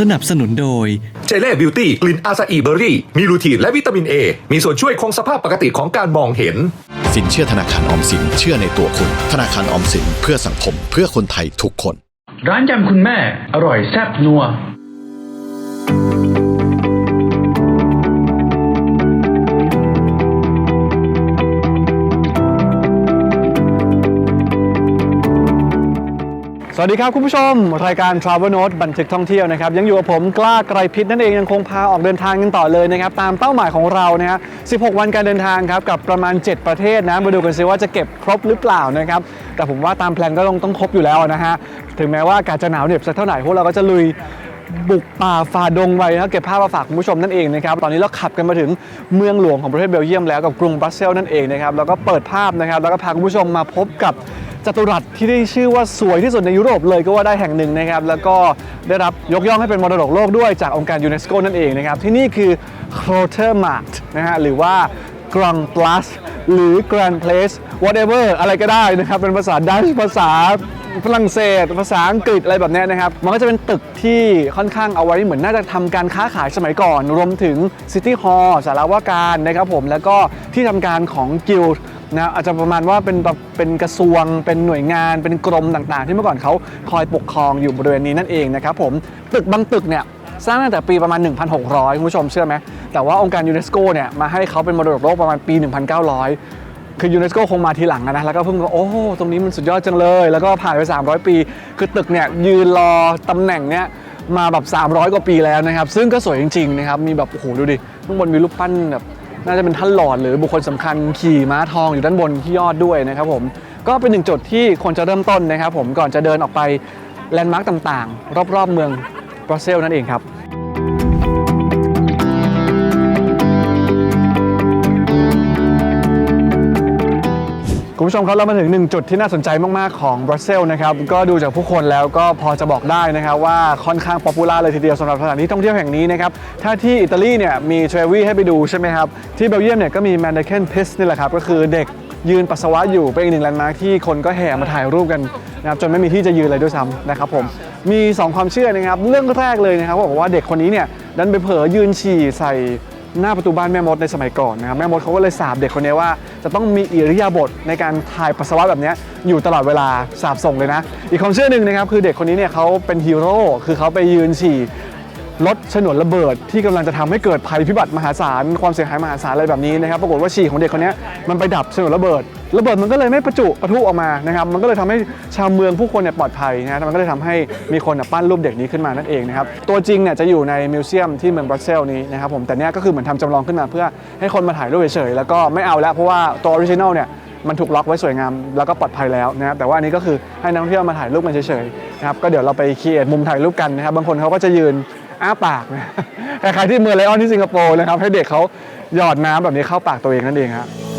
สนับสนุนโดย เจเล่บิวตี้กลิ่นอาซาอีเบอรี่ มีลูทีนและวิตามินเอมีส่วนช่วยคงสภาพปกติของการมองเห็น สินเชื่อธนาคารออมสินเชื่อในตัวคุณ ธนาคารออมสินเพื่อสังคมเพื่อคนไทยทุกคน ร้านยำคุณแม่ อร่อยแซ่บนัว วัสดีครับคุณผู้ชม รายการ Travel Note บันทึกท่องเที่ยวนะครับ ยังอยู่กับผมกล้าไกรพิษนั่นเองยังคงพาออกเดินทางกันต่อเลยนะครับ ตามเป้าหมายของเรานะฮะ16 วันการเดินทางครับกับประมาณ 7 ประเทศนะมาดูกันซิว่าจะเก็บครบหรือเปล่านะครับ แต่ผมว่าตามแพลนก็ต้องต้องครบอยู่แล้วนะฮะถึงแม้ว่าอากาศจะหนาวเหน็บสักเท่าไหร่พวกเราก็จะลุยบุกป่าฝ่าดงไปนะเก็บภาพมาฝากคุณผู้ชมนั่นเองนะครับตอนนี้เราขับกันมาถึงเมืองหลวงของประเทศเบลเยียมแล้วกับกรุงบรัสเซลส์นั่นเองนะครับแล้วก็เปิดภาพนะครับแล้วก็พาคุณผู้ชมมาพบกับ จัตุรัสที่ได้ชื่อว่าสวยที่สุดในยุโรปเลยก็ว่าได้แห่งหนึ่งนะครับ แล้วก็ได้รับยกย่องให้เป็นมรดกโลกด้วยจากองค์การยูเนสโกนั่นเองนะครับ ที่นี่คือ c r o t e r m a r k t นะฮะหรือว่า Grand Place หรือ Grand Place whatever อะไรก็ได้นะครับ เป็นภาษาดัชภาษาฝรั่งเศส ภาษาอังกฤษอะไรแบบนี้นะครับ มันก็จะเป็นตึกที่ค่อนข้างเอาไว้เหมือนน่าจะทำการค้าขายสมัยก่อน รวมถึงซิตี้ฮอลล์สารว่าการนะครับผม แล้วก็ที่ทำการของกิลด์ นะอาจจะประมาณว่าเป็นเป็นกระทรวง เป็นหน่วยงาน เป็นกรมต่างๆ ที่เมื่อก่อนเขาคอยปกครองอยู่บริเวณนี้นั่นเองนะครับผมตึกบางตึกเนี่ยสร้างตั้งแต่ปีประมาณ 1,600 คุณผู้ชมเชื่อไหม แต่ว่าองค์การยูเนสโกเนี่ยมาให้เขาเป็นมรดกโลกประมาณปี 1,900 คือยูเนสโกคงมาทีหลังนะ แล้วก็เพิ่งว่าโอ้ตรงนี้มันสุดยอดจังเลย แล้วก็ผ่านไป 300 ปี คือตึกเนี่ยยืนรอตำแหน่งเนี่ยมาแบบ 300 กว่าปีแล้วนะครับ ซึ่งก็สวยจริงๆนะครับ มีแบบโอ้โหดูดิ ข้างบนมีรูปปั้นแบบ น่าจะเป็นท่านหลอดหรือบุคคลสำคัญขี่ม้าทองอยู่ด้านบนที่ยอดด้วยนะครับผมก็เป็นหนึ่งจุดที่ควรจะเริ่มต้นนะครับผมก่อนจะเดินออกไปแลนด์มาร์กต่างๆ รอบๆเมืองบรัสเซลนั่นเองครับ คุณผู้ชมครับเรามาถึงหนึ่งจุดที่น่าสนใจมากๆของบรัสเซลส์นะครับก็ดูจากผู้คนแล้วก็พอจะบอกได้นะครับว่าค่อนข้างป๊อปปูล่าเลยทีเดียวสำหรับสถานที่ท่องเที่ยวแห่งนี้นะครับถ้าที่อิตาลีเนี่ยมีเทรวี่ให้ไปดูใช่ไหมครับที่เบลเยียมเนี่ยก็มีแมนเดเคนพิสนี่แหละครับก็คือเด็กยืนปัสสาวะอยู่เป็นอีกหนึ่งแลนด์มาร์คที่คนก็แห่มาถ่ายรูปกันนะครับจนไม่มีที่จะยืนเลยด้วยซ้ำนะครับผมมี 2 ความเชื่อนะครับเรื่องแรกเลยนะครับบอกว่าเด็กคนนี้เนี่ยดันไปเผลอยืนฉี่ใส่ หน้าประตูบ้านแม่มดในสมัยก่อนนะครับแม่มดเขาก็เลยสาบเด็กคนนี้ว่า จะต้องมีอิริยาบถในการถ่ายปัสสาวะแบบนี้อยู่ตลอดเวลาสาบส่งเลยนะ อีกความเชื่อหนึ่งนะครับคือเด็กคนนี้เนี่ยเขาเป็นฮีโร่คือเขาไปยืนฉี่รถฉนวนระเบิดที่กำลังจะทำให้เกิดภัยพิบัติมหาศาลความเสียหายมหาศาลอะไรแบบนี้นะครับปรากฏว่าฉี่ของเด็กคนนี้มันไปดับฉนวนระเบิด ระเบิดมันก็เลยไม่ประจุประทุออกมานะครับมันก็เลยทำให้ชาวเมืองผู้คนเนี่ยปลอดภัยนะมันก็เลยทำให้มีคนปั้นรูปเด็กนี้ขึ้นมานั่นเองนะครับตัวจริงเนี่ยจะอยู่ในมิวเซียมที่เมืองบรัสเซลนี้นะครับผมแต่เนี้ยก็คือเหมือนทำจำลองขึ้นมาเพื่อให้คนมาถ่ายรูปเฉยๆแล้วก็ไม่เอาแล้วเพราะว่าตัวออริจินัลเนี่ยมันถูกล็อกไว้สวยงามแล้วก็ปลอดภัยแล้วนะครับแต่ว่าอันนี้ก็คือให้นักท่องเที่ยวมาถ่ายรูปกันเฉยๆนะครับก็เดี๋ยวเราไปครีเอทมุมถ่ายรูปกันนะครับบางคนเขาก็จะยืนอ้าปากนะคล้ายๆที่เมืองไลออนที่สิงคโปร์นะครับให้เด็กเขาหยอดน้ำแบบนี้เข้าปากตัวเองนั่นเองครับ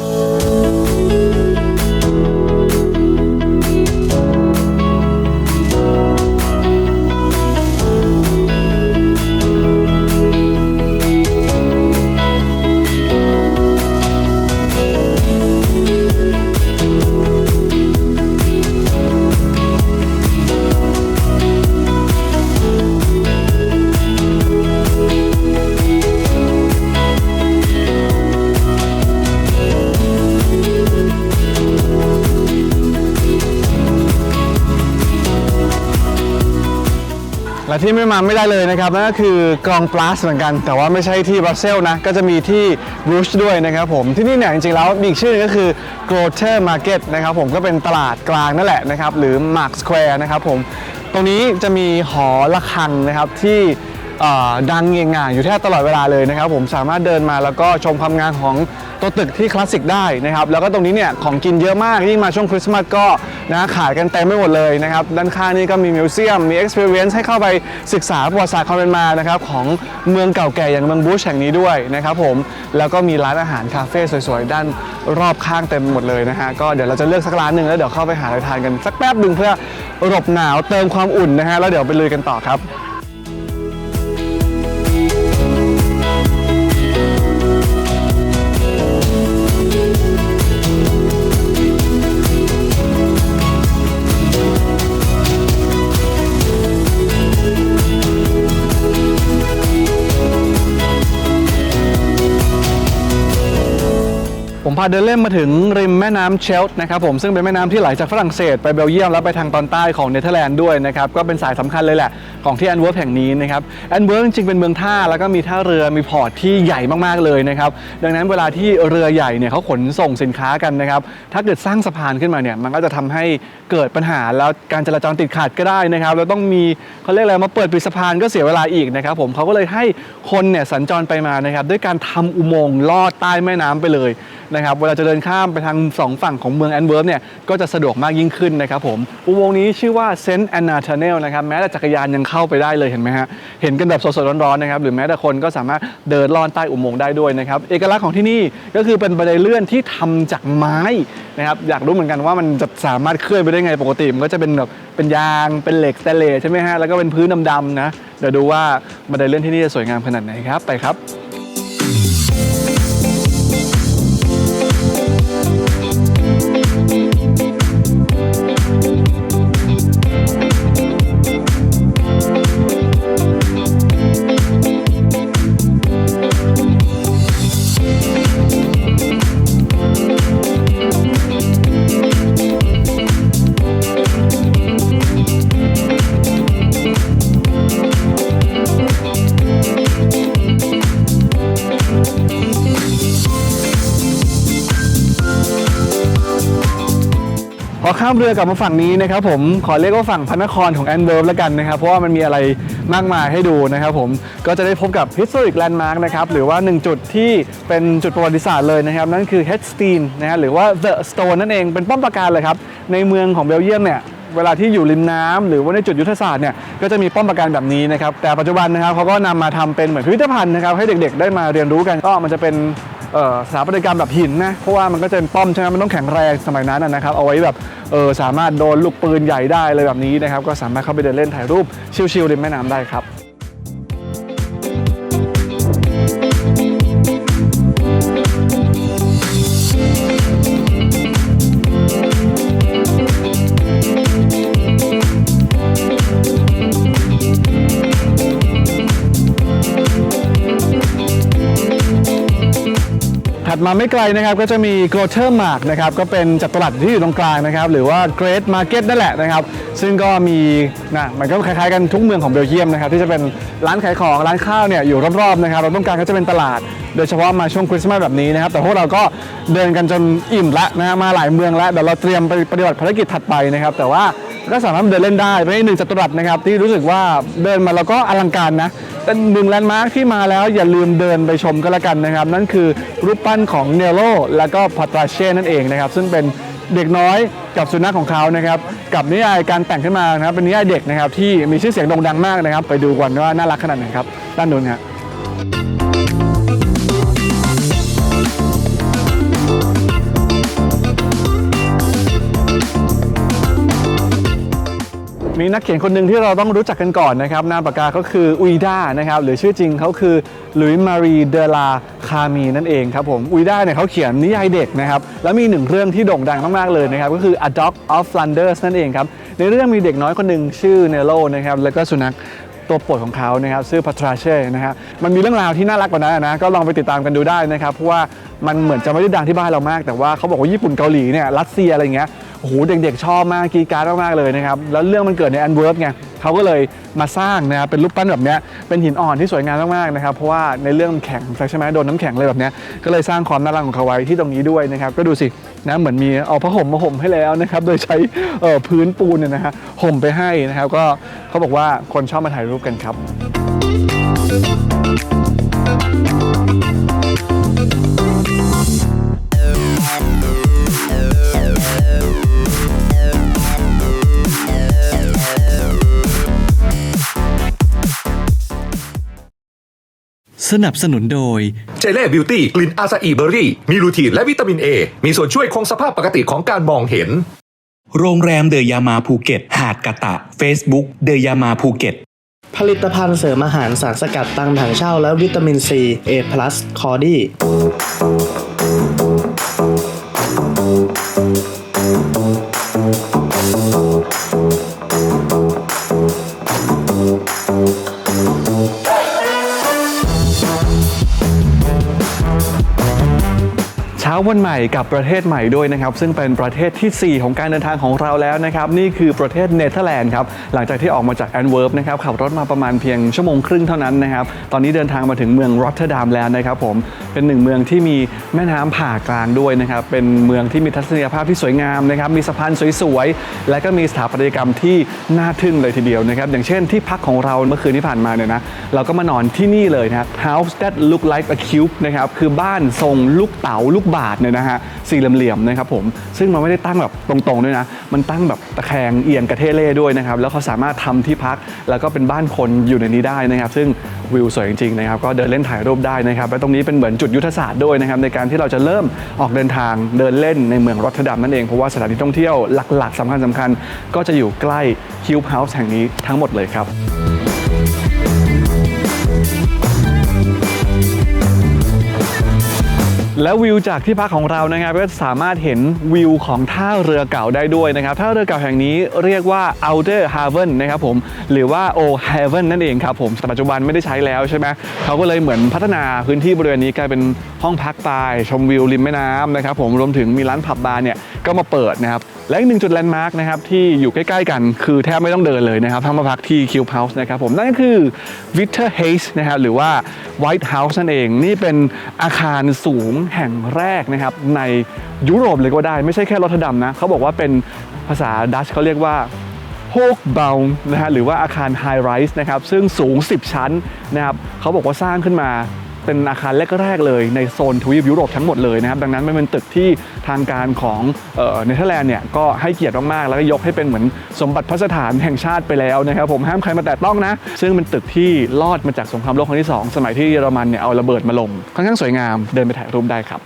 ที่ไม่มาไม่ได้เลยนะครับนั่นก็คือกรองปลาสเหมือนกัน แต่ว่าไม่ใช่ที่บรัสเซลนะ ก็จะมีที่บรูชด้วยนะครับผมที่นี่เนี่ยจริงๆแล้วมีอีกชื่อนึงก็คือ g r o t e r Market นะครับผมก็เป็นตลาดกลางนั่นแหละนะครับหรือ Mark Square นะครับผมตรงนี้จะมีหอระฆังนะครับที่ดังเงียงงายอยู่แทบตลอดเวลาเลยนะครับผมสามารถเดินมาแล้วก็ชมความงามของ ตัวตึกที่คลาสสิกได้นะครับแล้วก็ตรงนี้เนี่ยของกินเยอะมากยิ่งมาช่วงคริสต์มาสก็นะขายกันเต็มไปหมดเลยนะครับด้านข้างนี่ก็มีมิวเซียมมี experience ให้เข้าไปศึกษาประวัติศาสตร์ความเป็นมานะครับของเมืองเก่าแก่อย่างเมืองบูชแห่งนี้ด้วยนะครับผมแล้วก็มีร้านอาหารคาเฟ่สวยๆ ด้านรอบข้างเต็มหมดเลยนะฮะก็เดี๋ยวเราจะเลือกสักร้านหนึ่งแล้วเดี๋ยวเข้าไปหาอะไรทานกันสักแป๊บหนึ่งเพื่อหลบหนาวเติมความอุ่นนะฮะแล้วเดี๋ยวไปลุยกันต่อครับ ผมพาเดินเล่นมาถึงริมแม่น้ำเชลต์นะครับผมซึ่งเป็นแม่น้ำที่ไหลจากฝรั่งเศสไปเบลเยียมแล้วไปทางตอนใต้ของเนเธอร์แลนด์ด้วยนะครับก็เป็นสายสำคัญเลยแหละ ของที่แอนเวิร์ฟแห่งนี้นะครับแอนเวิร์ฟจริงๆเป็นเมืองท่าแล้วก็มีท่าเรือมีพอร์ตที่ใหญ่มากๆเลยนะครับดังนั้นเวลาที่เรือใหญ่เนี่ยเขาขนส่งสินค้ากันนะครับถ้าเกิดสร้างสะพานขึ้นมาเนี่ยมันก็จะทำให้เกิดปัญหาแล้วการจราจรติดขัดก็ได้นะครับแล้วต้องมีเขาเรียกอะไรมาเปิดปิดสะพานก็เสียเวลาอีกนะครับผมเขาก็เลยให้คนเนี่ยสัญจรไปมานะครับด้วยการทำอุโมงค์ลอดใต้แม่น้ำไปเลยนะครับเวลาจะเดินข้ามไปทางสองฝั่งของเมืองแอนเวิร์ฟเนี่ยก็จะสะดวกมากยิ่งขึ้นนะครับผมอุโมงค์นี้ชื่อว่าเซนต์แอนนาทันเนลนะครับแม้แต่จักรยานยังเข้าไปได้เลยเห็นไหมฮะเห็นกันแบบสดๆร้อนๆนะครับหรือแม้แต่คนก็สามารถเดินลอดใต้อุโมงค์ได้ด้วยนะครับเอกลักษณ์ของที่นี่ก็คือเป็นบันไดเลื่อนที่ทำจากไม้นะครับอยากรู้เหมือนกันว่ามันจะสามารถเคลื่อนไปได้ไงปกติมันก็จะเป็นแบบเป็นยางเป็นเหล็กสเตลเลสใช่ไหมฮะแล้วก็เป็นพื้นดำๆนะเดี๋ยวดูว่าบันไดเลื่อนที่นี่จะสวยงามขนาดไหนครับไปครับามเรือกลับมาฝั่งนี้นะครับผมขอเรียกว่าฝั่งพระนครของแอนเวิร์ฟแล้วกันนะครับเพราะว่ามันมีอะไรมากมายให้ดูนะครับผมก็จะได้พบกับ historic landmark นะครับหรือว่า 1 จุดที่เป็นจุดประวัติศาสตร์เลยนะครับ นั่นคือ Headstein นะฮะหรือว่า The Stone นั่นเองเป็นป้อมปราการเลยครับ ในเมืองของเบลเยียมเนี่ยเวลาที่อยู่ริมน้ำหรือว่าในจุดยุทธศาสตร์เนี่ยก็จะมีป้อมปราการแบบนี้นะครับแต่ปัจจุบันนะครับเขาก็นำมาทำเป็นเหมือนพิพิธภัณฑ์นะครับให้เด็กๆ ได้มาเรียนรู้กันก็มันจะเป็น สถาปัตยกรรมแบบหินนะเพราะว่ามันก็จะเป็นป้อมใช่ไหมมันต้องแข็งแรงสมัยนั้นนะครับเอาไว้แบบเออสามารถโดนลูกปืนใหญ่ได้เลยแบบนี้นะครับก็สามารถเข้าไปเดินเล่นถ่ายรูปชิลๆริมแม่น้ำได้ครับ มาไม่ไกลนะครับก็จะมี g r o t e r Mark นะครับก็เป็นจัตุรัสที่อยู่ตรงกลางนะครับหรือว่า Great Market นั่นแหละนะครับซึ่งก็มีนะมันก็คล้ายๆกันทุกเมืองของเบลเยียมนะครับที่จะเป็นร้านขายของร้านข้าวเนี่ยอยู่รอบๆนะครับเราต้องการก็จะเป็นตลาด โดยเฉพาะมาช่วงคริสต์มาสแบบนี้นะครับแต่พวกเราก็เดินกันจนอิ่มละนะฮะมาหลายเมืองแล้วเดี๋ยวเราเตรียมไปปฏิบัติภารกิจถัดไปนะครับแต่ว่า ก็สามารถเดินเล่นได้เป็นหนึ่งจัตุรัสนะครับที่รู้สึกว่าเดินมาแล้วก็อลังการนะเป็นหนึ่งแลนด์มาร์คที่มาแล้วอย่าลืมเดินไปชมก็แล้วกันนะครับ นั่นคือรูปปั้นของเนโรและก็พาตราเช่นั่นเองนะครับ ซึ่งเป็นเด็กน้อยกับสุนัขของเขานะครับ กับนิยายการแต่งขึ้นมานะครับเป็นนิยายเด็กนะครับที่มีชื่อเสียงโด่งดังมากนะครับ ไปดูกันว่าน่ารักขนาดไหนครับด้านนู้นครับ มีนักเขียนคนหนึ่งที่เราต้องรู้จักกันก่อนนะครับนามปากกาเขาคืออุยด้านะครับหรือชื่อจริงเขาคือลุยมารีเดลาคามีนั่นเองครับผมอุยด้าเนี่ยเขาเขียนนิยายเด็กนะครับแล้วมีหนึ่งเรื่องที่โด่งดังมากๆเลยนะครับก็คือ A Dog of Flanders นั่นเองครับในเรื่องมีเด็กน้อยคนหนึ่งชื่อเนโรนะครับแล้วก็สุนัขตัวโปรดของเขานะครับชื่อพัทราเช่นะฮะมันมีเรื่องราวที่น่ารักกว่านั้นนะก็ลองไปติดตามกันดูได้นะครับเพราะว่ามันเหมือนจะไม่ได้ดังที่บ้านเรามาก แต่ว่าเขาบอกว่าญี่ปุ่นเกาหลีเนี่ยรัสเซียอะไรเงี้ย โอ้โหเด็กๆชอบมากกรีดกรารมากๆเลยนะครับแล้วเรื่องมันเกิดในแอนเวิร์ฟไงเขาก็เลยมาสร้างนะครับเป็นรูปปั้นแบบนี้เป็นหินอ่อนที่สวยงามมากๆนะครับเพราะว่าในเรื่องมันแข็งใช่ไหมโดนน้ำแข็งเลยแบบนี้ก็เลยสร้างความน่ารักของเขาไว้ที่ตรงนี้ด้วยนะครับก็ดูสินะเหมือนมีเอาผ้าห่มมาห่มให้แล้วนะครับโดยใช้พื้นปูนเนี่ยนะฮะห่มไปให้นะครับก็เขาบอกว่าคนชอบมาถ่ายรูปกันครับ สนับสนุนโดย เจเล่บิวตี้กลิ่นอาซาอิเบอรี่ มีลูทีนและวิตามินเอมีส่วนช่วยคงสภาพปกติของการมองเห็น โรงแรมเดอะยามาภูเก็ต หาดกะตะ Facebook เดอะยามาภูเก็ตผลิตภัณฑ์เสริมอาหารสารสกัดตังถังเช่าและวิตามินซี A+ คอดี้ เช้าวันใหม่กับประเทศใหม่ด้วยนะครับซึ่งเป็นประเทศทีสี่ 4 ของการเดินทางของเราแล้วนะครับนี่คือประเทศเนเธอร์แลนด์ครับหลังจากที่ออกมาจากแอนเวิร์ปนะครับขับรถมาประมาณเพียงชั่วโมงครึ่งเท่านั้นนะครับตอนนี้เดินทางมาถึงเมืองรอตเทอร์ดัมแล้วนะครับผมเป็นหนึ่งเมืองที่มีแม่น้ำผ่ากลางด้วยนะครับเป็นเมืองที่มีทัศนียภาพที่สวยงามนะครับมีสะพานสวยๆและก็มีสถาปัตยกรรมที่น่าทึ่งเลยทีเดียวนะครับอย่างเช่นที่พักของเราเมื่อคืนที่ผ่านมาเนี่ยนะเราก็มานอนที่นี่เลยนะครับ House that look like a cube นะครับคือบ้านทรงลูกเต๋าลูกบาศก์เนี่ยนะฮะสี่เหลี่ยมๆนะครับผมซึ่งมันไม่ได้ตั้งแบบตรงๆด้วยนะ มันตั้งแบบตะแคงเอียงกระเทเล่ด้วยนะครับแล้วเขาสามารถทำที่พักแล้วก็เป็นบ้านคนอยู่ในนี้ได้นะครับ ซึ่งวิวสวยจริงๆนะครับก็เดินเล่นถ่ายรูปได้นะครับและตรงนี้เป็นเหมือนจุดยุทธศาสตร์ด้วยนะครับในการที่เราจะเริ่มออกเดินทางเดินเล่นในเมืองรอตเทอร์ดัมนั่นเองเพราะว่าสถานที่ท่องเที่ยวหลักๆสำคัญสำคัญๆก็จะอยู่ใกล้คิวเฮาส์แห่งนี้ทั้งหมดเลยครับ แล้ววิวจากที่พักของเรานะครับก็สามารถเห็นวิวของท่าเรือเก่าได้ด้วยนะครับท่าเรือเก่าแห่งนี้เรียกว่า Outer Haven นะครับผมหรือว่า O Haven นั่นเองครับผมแต่ปัจจุบันไม่ได้ใช้แล้วใช่ไหมเขาก็เลยเหมือนพัฒนาพื้นที่บริเวณนี้กลายเป็นห้องพักตายชมวิวริมแม่น้ำนะครับผมรวมถึงมีร้านผับบาร์เนี่ย ก็มาเปิดนะครับและอีกหนึ่งจุดแลนด์มาร์กนะครับที่อยู่ใกล้ ๆ กันคือแทบไม่ต้องเดินเลยนะครับถ้ามาพักที่ Cube House นะครับผมนั่นก็คือ Victor Hayes นะครับหรือว่า White House นั่นเองนี่เป็นอาคารสูงแห่งแรกนะครับในยุโรปเลยก็ได้ ไม่ใช่แค่รอตเทอร์ดัมนะเขาบอกว่าเป็นภาษาดัชเขาเรียกว่าโฮกเบลนะฮะหรือว่าอาคารไฮไรส์นะครับซึ่งสูง 10 ชั้นนะครับเขาบอกว่าสร้างขึ้นมา เป็นอาคารแรกๆเลยในโซนทวีปยุโรปทั้งหมดเลยนะครับดังนั้นมันเป็นตึกที่ทางการของเนเธอร์แลนด์เนี่ยก็ให้เกียรติมากๆแล้วก็ยกให้เป็นเหมือนสมบัติพระสถานแห่งชาติไปแล้วนะครับผมห้ามใครมาแตะต้องนะ ซึ่งเป็นตึกที่รอดมาจากสงครามโลกครั้งที่ 2 สมัยที่เยอรมันเนี่ยเอาระเบิดมาลงค่อนข้างสวยงามเดินไปถ่ายรูปได้ครับ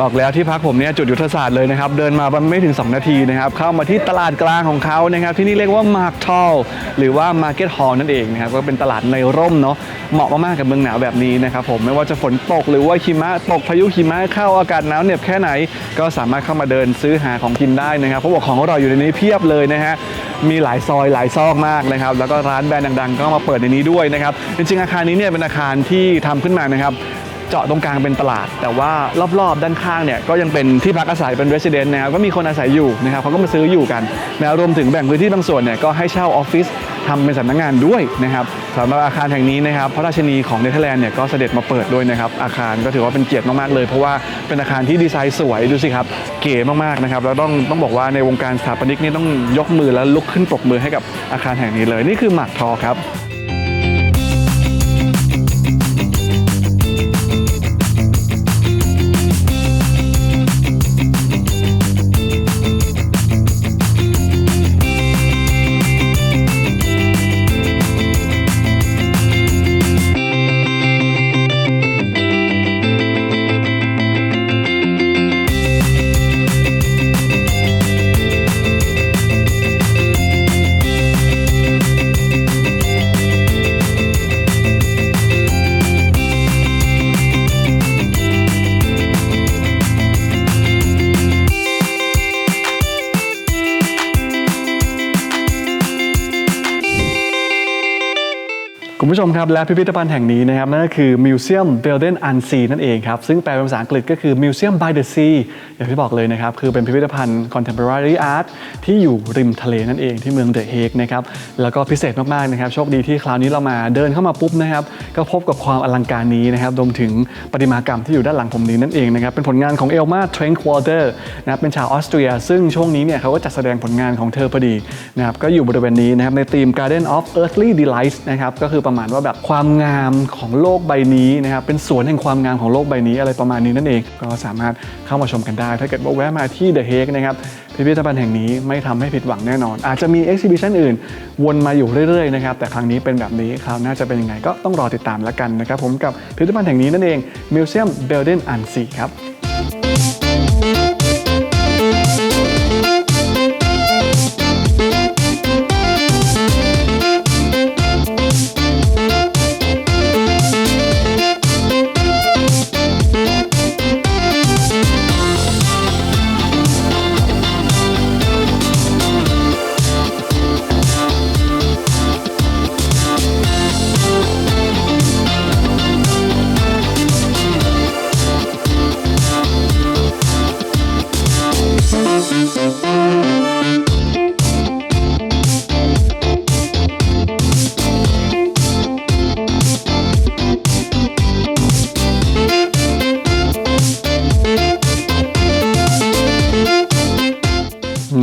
บอกแล้วที่พักผมเนี่ยจุดยุทธศาสตร์เลยนะครับ เดินมาไม่ถึง 2 นาทีนะครับ เข้ามาที่ตลาดกลางของเขานะครับ ที่นี่เรียกว่ามาร์ t ทอลหรือว่า Market Hall นั่นเองนะครับ ก็เป็นตลาดในร่มเนาะเหมาะมากๆกับเมืองหนาวแบบนี้นะครับผมไม่ว่าจะฝนตกหรือว่าหิมะตกพายุหิมะเข้าอากาศหนาวเหน็บแค่ไหน ก็สามารถเข้ามาเดินซื้อหาของกินได้นะครับเพราะว่าของอร่อยอยู่ในนี้เพียบเลยนะฮะมีหลายซอยหลายซอกมากนะครับแล้วก็ร้านแบรนด์ดังๆ ก็มาเปิดในนี้ด้วยนะครับจริงๆอาคารนี้เนี่ยเป็นอาคารที่ทำขึ้นมานะครับ เจาะตรงกลางเป็นตลาด แต่ว่ารอบๆ ด้านข้างเนี่ยก็ยังเป็นที่พักอาศัยเป็น resident นะครับก็มีคนอาศัยอยู่นะครับเขาก็มาซื้ออยู่กันนะรวมถึงแบ่งพื้นที่บางส่วนเนี่ยก็ให้เช่าออฟฟิศทำเป็นสำนักงานด้วยนะครับสำหรับอาคารแห่งนี้นะครับพระราชินีของเนเธอร์แลนด์เนี่ยก็เสด็จมาเปิดด้วยนะครับอาคารก็ถือว่าเป็นเกียรติมากๆเลย เพราะว่าเป็นอาคารที่ดีไซน์สวยดูสิครับเก๋มากๆนะครับแล้วต้องต้องบอกว่าในวงการสถาปนิกนี่ต้องยกมือแล้วลุกขึ้นปรบมือให้กับอาคารแห่งนี้เลย นี่คือหมากทอครับ คุณผู้ชมครับและพิพิธภัณฑ์แห่งนี้นะครับนั่นก็คือ Museum Belden an Sea นั่นเองครับ ซึ่งแปลเป็นภาษาอังกฤษก็คือ Museum by the Sea อย่างที่บอกเลยนะครับ คือเป็นพิพิธภัณฑ์ Contemporary Art ที่อยู่ริมทะเลนั่นเองที่เมืองเดอะเฮกนะครับ แล้วก็พิเศษมาก ๆ นะครับ โชคดีที่คราวนี้เรามาเดินเข้ามาปุ๊บนะครับ ก็พบกับความอลังการนี้นะครับรวมถึงประติมากรรมที่อยู่ด้านหลังผมนี้นั่นเองนะครับเป็นผลงานของเอลมาเทรนควอเตอร์นะครับเป็นชาวออสเตรีย ซึ่งช่วงนี้เนี่ยเขาก็จัดแสดงผลงานของเธอพอดีนะครับก็อยู่บริเวณนี้นะครับในธีม Garden of Earthly Delights นะครับก็คือประมาณว่าแบบความงามของโลกใบนี้นะครับเป็นสวนแห่งความงามของโลกใบนี้อะไรประมาณนี้นั่นเอง ก็สามารถเข้ามาชมกันได้ ถ้าเกิดว่าแวะมาที่ The Hague นะครับพิพิธภัณฑ์แห่งนี้ไม่ทำให้ผิดหวังแน่นอน อาจจะมี exhibition อื่น วนมาอยู่เรื่อยๆนะครับแต่ครั้งนี้เป็นแบบนี้คราวหน้าจะเป็นยังไงก็ต้องรอติดตามแล้วกันนะครับผมกับพิพิธภัณฑ์แห่งนี้นั่นเอง Museum Belden an Sea ครับ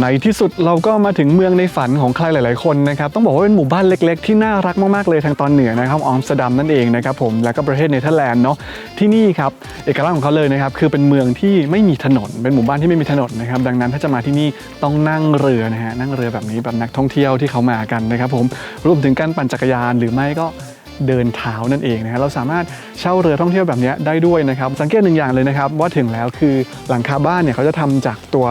ในที่สุดเราก็มาถึงเมืองในฝันของใครหลาย ๆ คนนะครับต้องบอกว่าเป็นหมู่บ้านเล็ก ๆ ที่น่ารักมาก ๆ เลยทางตอนเหนือนะครับอัมสตัมนั่นเองนะครับผมแล้วก็ประเทศเนเธอร์แลนด์เนาะที่นี่ครับเอกลักษณ์ของเขาเลยนะครับคือเป็นเมืองที่ไม่มีถนน เป็นหมู่บ้านที่ไม่มีถนนนะครับดังนั้นถ้าจะมาที่นี่ต้องนั่งเรือนะฮะนั่งเรือแบบนี้แบบนักท่องเที่ยวที่เขามากันนะครับผมรวมถึงการปั่นจักรยานหรือไม่ก็เดินเท้านั่นเองนะฮะเราสามารถเช่าเรือท่องเที่ยวแบบนี้ได้ด้วยนะครับสังเกตหนึ่งอย่างเลยนะครับว่าถึงแล้วคือหลังคาบ้านเนี่ยเขาจะทำจากตัว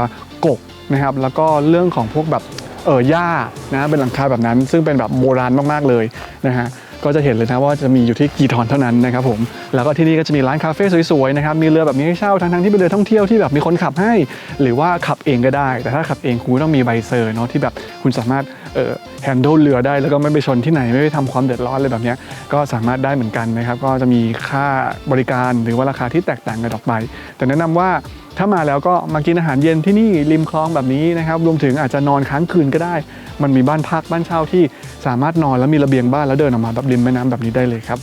กก นะครับแล้วก็เรื่องของพวกแบบเออหญ้านะเป็นหลังคาแบบนั้น ซึ่งเป็นแบบโบราณมากๆเลยนะฮะก็จะเห็นเลยนะว่าจะมีอยู่ที่กีทอนเท่านั้นนะครับผมแล้วก็ที่นี่ก็จะมีร้านคาเฟ่สวยๆนะครับมีเรือแบบนี้ให้เช่าทั้งๆที่เป็นเรือท่องเที่ยวที่แบบมีคนขับให้ หรือว่าขับเองก็ได้ แต่ถ้าขับเองคุณต้องมีใบเซอร์เนาะที่แบบคุณสามารถเอ่อแฮนด์ลเรือได้แล้วก็ไม่ไปชนที่ไหนไม่ไปทำความเดือดร้อนอะไรแบบนี้ก็สามารถได้เหมือนกันนะครับก็จะมีค่าบริการหรือว่าราคาที่แตกต่างกันออกไป แต่แนะนำว่า ถ้ามาแล้วก็มากินอาหารเย็นที่นี่ริมคลองแบบนี้นะครับรวมถึงอาจจะนอนค้างคืนก็ได้ มันมีบ้านพักบ้านเช่าที่สามารถนอนแล้วมีระเบียงบ้านแล้วเดินออกมาแบบริมแม่น้ำแบบนี้ได้เลยครับ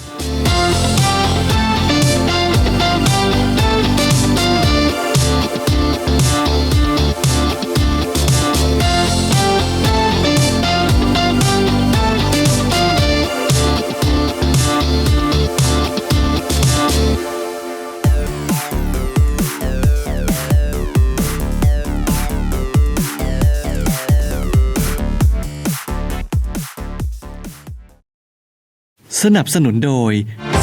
สนับสนุนโดย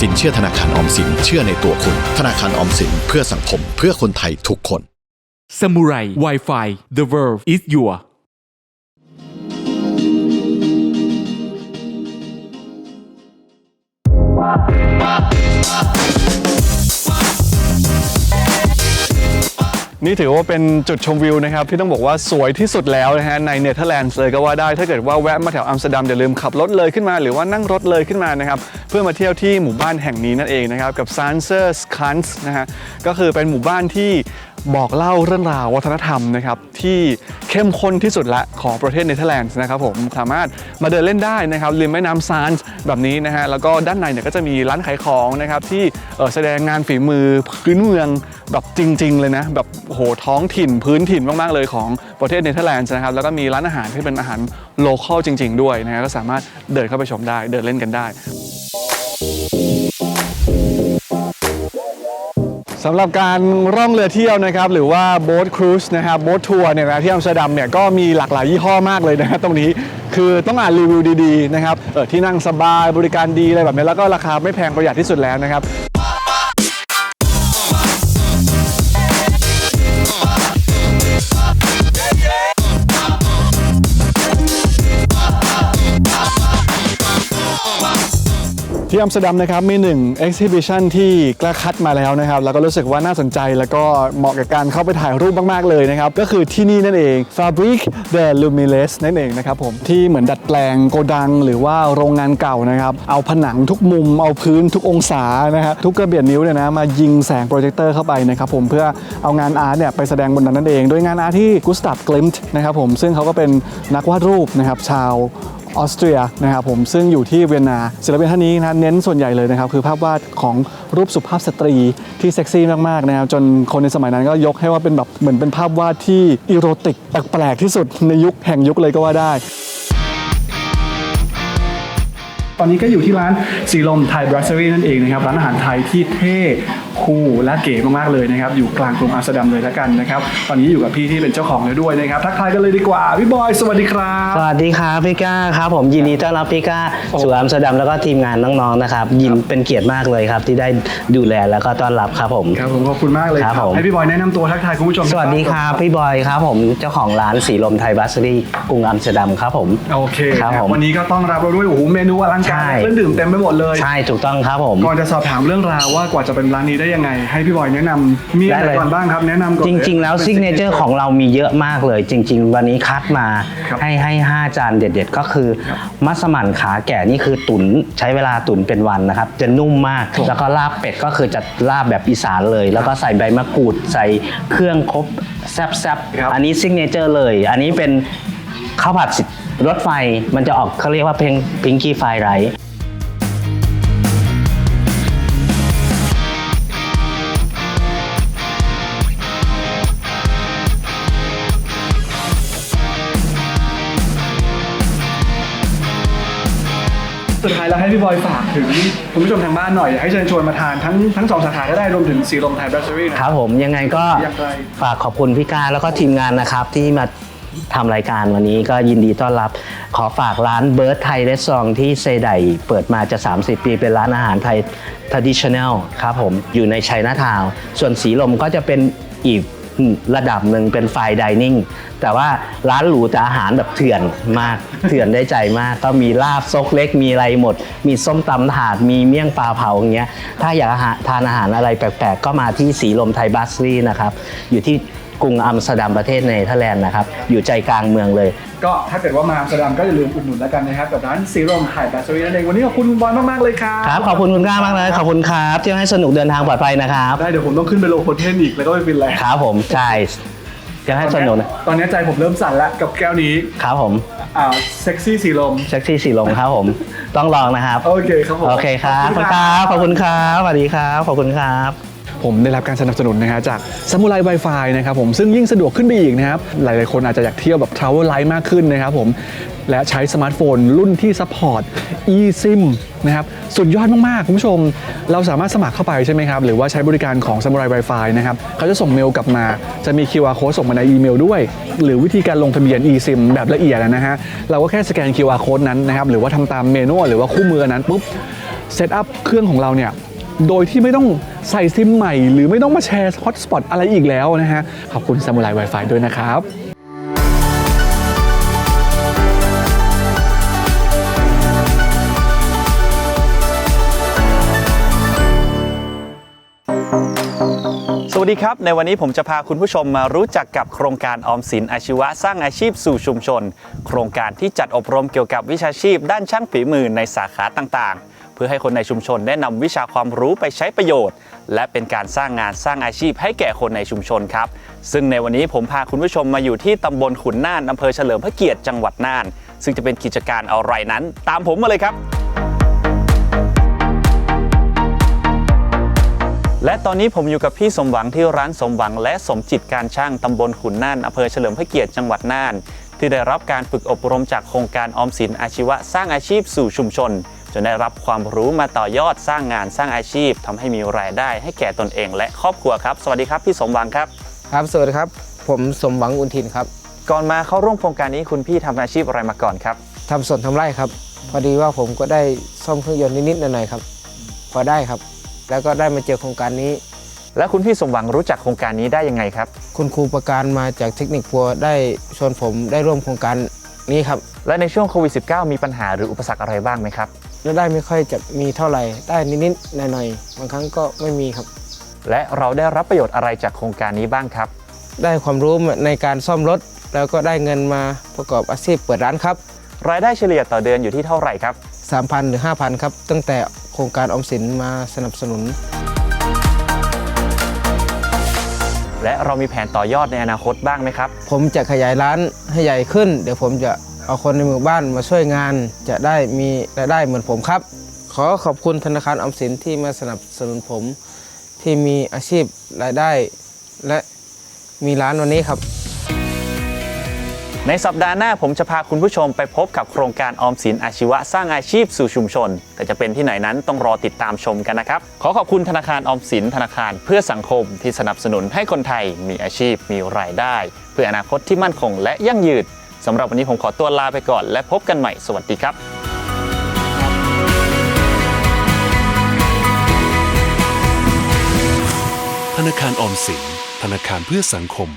สินเชื่อธนาคารออมสินเชื่อในตัวคุณ ธนาคารออมสินเพื่อสังคมเพื่อคนไทยทุกคนซามูไร Wi-Fi The world is your นี่ถือว่าเป็นจุดชมวิวนะครับที่ต้องบอกว่าสวยที่สุดแล้วนะฮะในเนเธอร์แลนด์เลยก็ว่าได้ถ้าเกิดว่าแวะมาแถวอัมสเตอร์ดัมอย่าลืมขับรถเลยขึ้นมาหรือว่านั่งรถเลยขึ้นมานะครับเพื่อมาเที่ยวที่หมู่บ้านแห่งนี้นั่นเองนะครับกับซานเซอร์สคันส์นะฮะก็คือเป็นหมู่บ้านที่ บอกเล่าเรื่องราววัฒนธรรมนะครับที่เข้มข้นที่สุดละของประเทศเนเธอร์แลนด์นะครับผมสามารถมาเดินเล่นได้นะครับริมแม่น้ำซานส์แบบนี้นะฮะแล้วก็ด้านในเนี่ยก็จะมีร้านขายของนะครับที่แสดงงานฝีมือพื้นเมืองแบบจริง ๆ เลยนะแบบโอ้โหท้องถิ่นพื้นถิ่นมากๆเลยของประเทศเนเธอร์แลนด์นะครับแล้วก็มีร้านอาหารที่เป็นอาหารโลคอลจริง ๆ ด้วยนะฮะก็สามารถเดินเข้าไปชมได้เดินเล่นกันได้ สำหรับการร่องเรือเที่ยวนะครับหรือว่าโบ๊ทครูซนะครับโบ๊ททัวร์เนี่ยนะที่อัมสเตอร์ดัมเนี่ยก็มีหลากหลายยี่ห้อมากเลยนะฮะตรงนี้คือต้องอ่านรีวิวดีๆนะครับเออที่นั่งสบายบริการดีอะไรแบบนี้แล้วก็ราคาไม่แพงประหยัดที่สุดแล้วนะครับ ที่อัมสเตอร์ดัมนะครับมีหนึ่ง exhibition ที่กล้าคัดมาแล้วนะครับ แล้วก็รู้สึกว่าน่าสนใจแล้วก็เหมาะกับการเข้าไปถ่ายรูปมาก ๆ เลยนะครับ ก็คือที่นี่นั่นเอง Fabric de Lumiles นั่นเองนะครับผมที่เหมือนดัดแปลงโกดัง หรือว่าโรงงานเก่านะครับ เอาผนังทุกมุม เอาพื้นทุกองศานะครับทุกกระเบียดนิ้วเนี่ยนะมายิงแสงโปรเจคเตอร์เข้าไปนะครับผมเพื่อเอางานอาร์ตเนี่ยไปแสดงบนนั้นนั่นเอง โดยงานอาร์ตที่กุสตัฟกลิมต์นะครับผมซึ่งเขาก็เป็นนักวาดรูปนะครับชาว ออสเตรียนะครับผมซึ่งอยู่ที่เวียนนาศิลปินท่านนี้นะเน้นส่วนใหญ่เลยนะครับคือภาพวาดของรูปสุภาพสตรีที่เซ็กซี่มากๆนะครับจนคนในสมัยนั้นก็ยกให้ว่าเป็นแบบเหมือนเป็นภาพวาดที่อีโรติกแปลกๆที่สุดในยุคแห่งยุคเลยก็ว่าได้ ตอนนี้ก็อยู่ที่ร้านสีลมไทยบรัสเซอรี่นั่นเองนะครับร้านอาหารไทยที่เท่คูลและเก๋มากๆเลยนะครับอยู่กลางกรุงอัมสเตอร์ดัมเลยแล้วกันนะครับตอนนี้อยู่กับพี่ที่เป็นเจ้าของเลยด้วยนะครับทักทายกันเลยดีกว่าพี่บอยสวัสดีครับสวัสดีครับพี่ก้าครับผมยินดีต้อนรับพี่ก้าโอ้สู่อัมสเตอร์ดัมแล้วก็ทีมงานน้องๆนะครับยินเป็นเกียรติมากเลยครับที่ได้ดูแลแล้วก็ต้อนรับครับผมครับผมขอบคุณมากเลยครับผมให้พี่บอยแนะนำตัวทักทายคุณผู้ชมสวัสดีครับพี่บอยครับผมเจ้าของร้านสีลมไทยบัสเซอรี่กรุงอัมสเตอร์ดัมครับผมโอเคครับผมวันนี้ก็ต้องรับเราด้วยโอ้โหเมนูอลังการใช่เครื่องดื่มเต็มไปหมดเลย ใช่ถูกต้องครับผม ก่อนจะสอบถามเรื่องราวว่ากว่าจะเป็นร้านนี้ได้ยังไง ให้พี่บอยแนะนำมีอะไรได้เลย ก่อนบ้างครับแนะนำก่อนจริง ๆ แล้วซิกเนเจอร์ของเรามีเยอะมากเลย จริง ๆ วันนี้คัดมาครับให้ให้ห้าจานเด็ด ๆ ก็คือ มัสมั่นขาแก่นี่คือตุนใช้เวลาตุนเป็นวันนะครับ จะนุ่มมาก แล้วก็ลาบเป็ดก็คือจะลาบแบบอีสานเลย แล้วก็ใส่ใบมะกรูดใส่เครื่องครบแซ่บๆอันนี้ซิกเนเจอร์เลย อันนี้เป็นข้าวผัด รถไฟมันจะออกเขาเรียกว่าเพลงพิงกี้ไฟไรสุดท้ายแล้วให้พี่บอยฝากถึงคุณผู้ชมทางบ้านหน่อยอยากให้เชิญชวนมาทานทั้งทั้งสองสาขาก็ได้รวมถึงสีลมไทยบรัสเซอรี่นะคครัรับบผมยังไงก็อย่างไรฝากขอบคุณพี่กาแล้วก็ทีมงานนะครับที่มา ทำรายการวันนี้ก็ยินดีต้อนรับ ขอฝากร้านเบิร์ดไทยเรสซองที่เซไดเปิดมาจะ 30 ปีเป็นร้านอาหารไทย traditional ครับผม อยู่ในชัยนาทาวส่วนสีลมก็จะเป็นอีกระดับหนึ่งเป็นไฟดิเนิ่งแต่ว่าร้านหรูแต่อาหารแบบเถื่อนมาก เถื่อนได้ใจมาก ก็มีลาบซกเล็กมีอะไรหมด มีส้มตำถาดมีเมี่ยงปลาเผาอย่างเงี้ยถ้าอยากทานอาหารอะไรแปลกๆ ก็มาที่สีลมไทยบัสซี่นะครับ อยู่ที่ กรุงอัมสเตอร์ดัมประเทศเนเธอร์แลนด์นะครับ อยู่ใจกลางเมืองเลย ก็ถ้าเกิดว่ามาอัมสเตอร์ดัมก็อย่าลืมอุดหนุนแล้วกันนะครับกับร้านสีลมไทยบรัสเซอรี่นั่นเองวันนี้ขอบคุณคุณบอยมากๆเลยครับครับ ขอบคุณคุณก้ามากเลยขอบคุณครับที่ให้สนุกเดินทางปลอดภัยนะครับได้เดี๋ยวผมต้องขึ้นไปโลโคเทนอีกแล้วก็ไปฟินแลนด์ครับผมใช่จะให้สนุกนะตอนนี้ใจผมเริ่มสั่นแล้วกับแก้วนี้ครับผมอ่าเซ็กซี่สีลมเซ็กซี่สีลมครับผมต้องลองนะครับ โอเคครับผมโอเคครับขอบคุณครับขอบคุณครับสวัสดีครับขอบคุณครับ ผมได้รับการสนับสนุนนะฮะจากซ a มูไร Wi-Fi นะครับผมซึ่งยิ่งสะดวกขึ้นไปอีกนะครับหลายๆคนอาจจะอยากเที่ยวแบบ Travel Light มากขึ้นนะครับผมและใช้สมาร์ทโฟนรุ่นที่ซัพพอร์ต eSIM นะครับสุดยอดมาก ๆ คุณผู้ชม เราสามารถสมัครเข้าไปใช่ไหมครับ หรือว่าใช้บริการของ Samurai Wi-Fi นะครับเขาจะส่งเมลกลับมา จะมี QR code ส่งมาในอีเมลด้วย หรือวิธีการลงทะเบียน eSIM แบบละเอียดนะฮะ เราก็แค่สแกน QR code นั้นนะครับ หรือว่าทำตามเมนูหรือว่าคู่มือนั้นปุ๊บเซตอัพเครื่องของเราเนี่ย โดยที่ไม่ต้องใส่ซิมใหม่ หรือไม่ต้องมาแชร์ฮอตสปอตอะไรอีกแล้วนะฮะ ขอบคุณ Samurai Wi-Fi ด้วยนะครับสวัสดีครับ ในวันนี้ผมจะพาคุณผู้ชมมารู้จักกับโครงการออมสินอาชีวะสร้างอาชีพสู่ชุมชน โครงการที่จัดอบรมเกี่ยวกับวิชาชีพด้านช่างฝีมือในสาขาต่างๆ พื่อให้คนในชุมชนได้นำวิชาความรู้ไปใช้ประโยชน์ และเป็นการสร้างงานสร้างอาชีพให้แก่คนในชุมชนครับ ซึ่งในวันนี้ผมพาคุณผู้ชมมาอยู่ที่ตำบลขุนน่านอำเภอเฉลิมพระเกียรติจังหวัดน่าน ซึ่งจะเป็นกิจการอะไรนั้น ตามผมมาเลยครับและตอนนี้ผมอยู่กับพี่สมหวังที่ร้านสมหวัง และสมจิตการช่างตำบลขุนน่านอำเภอเฉลิมพระเกียรติจังหวัดน่าน ที่ได้รับการฝึกอบรมจากโครงการออมสินอาชีวะสร้างอาชีพสู่ชุมชน จนได้รับความรู้มาต่อยอดสร้างงานสร้างอาชีพทำให้มีรายได้ให้แก่ตนเอง และครอบครัวครับ สวัสดีครับพี่สมหวังครับ ครับสวัสดีครับ ผมสมหวังอุนทินครับ ก่อนมาเข้าร่วมโครงการนี้คุณพี่ทำอาชีพอะไรมาก่อนครับทำสวนทำไร่ครับ พอดีว่าผมก็ได้ซ่อมเครื่องยนต์นิดๆหน่อยๆครับพอได้ครับ แล้วก็ได้มาเจอโครงการนี้ และคุณพี่สมหวังรู้จักโครงการนี้ได้ยังไงครับ คุณครูประการมาจากเทคนิคพัวได้ชวนผมได้ร่วมโครงการนี้ครับ และในช่วงโควิด -19 มีปัญหาหรืออุปสรรคอะไรบ้างไหมครับ รายได้ไม่ค่อยจะมีเท่าไหร่ได้นิดๆหน่อยๆบางครั้งก็ไม่มีครับ และเราได้รับประโยชน์อะไรจากโครงการนี้บ้างครับ ได้ความรู้ในการซ่อมรถ แล้วก็ได้เงินมาประกอบอาชีพเปิดร้านครับ รายได้เฉลี่ยต่อเดือนอยู่ที่เท่าไหร่ครับ 3,000 หรือ 5,000 ครับ ตั้งแต่โครงการออมสินมาสนับสนุน และเรามีแผนต่อยอดในอนาคตบ้างไหมครับ ผมจะขยายร้านให้ใหญ่ขึ้น เดี๋ยวผมจะ เอาคนในหมู่บ้านมาช่วยงาน จะได้มีรายได้เหมือนผมครับ ขอขอบคุณธนาคารออมสินที่มาสนับสนุนผม ที่มีอาชีพรายได้ และมีร้านวันนี้ครับ ในสัปดาห์หน้าผมจะพาคุณผู้ชมไปพบกับโครงการออมสินอาชีวะสร้างอาชีพสู่ชุมชน แต่จะเป็นที่ไหนนั้นต้องรอติดตามชมกันนะครับ ขอขอบคุณธนาคารออมสินธนาคารเพื่อสังคมที่สนับสนุนให้คนไทยมีอาชีพมีรายได้ เพื่ออนาคตที่มั่นคงและยั่งยืน สำหรับวันนี้ผมขอตัวลาไปก่อน และพบกันใหม่สวัสดีครับธนาคารออมสินธนาคารเพื่อสังคม